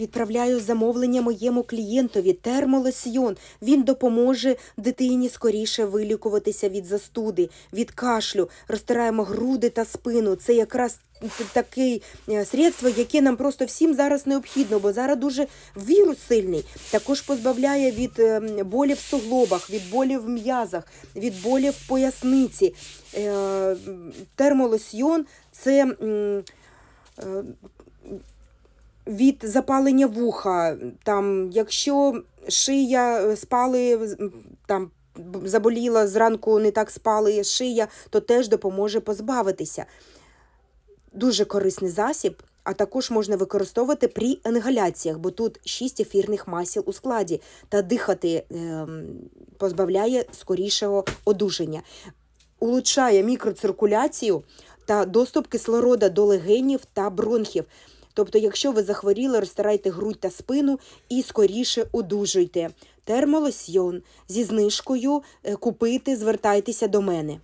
Відправляю замовлення моєму клієнтові термолосьйон. Він допоможе дитині скоріше вилікуватися від застуди, від кашлю. Розтираємо груди та спину. Це якраз таке е, средство, яке нам просто всім зараз необхідно, бо зараз дуже вірус сильний. Також позбавляє від е, болі в суглобах, від болі в м'язах, від болі в поясниці. Е, Термолосьйон це. Е, від запалення вуха, там, якщо шия е, спали, там заболіла зранку, не так спали шия, то теж допоможе позбавитися. Дуже корисний засіб, а також можна використовувати при інгаляціях, бо тут 6 ефірних масел у складі, та дихати ем, позбавляє скорішого одужання. Улучшає мікроциркуляцію та доступ кислорода до легенів та бронхів. Тобто, якщо ви захворіли, розтирайте грудь та спину і скоріше одужуйте. Термолосьйон зі знижкою е, купити, звертайтеся до мене.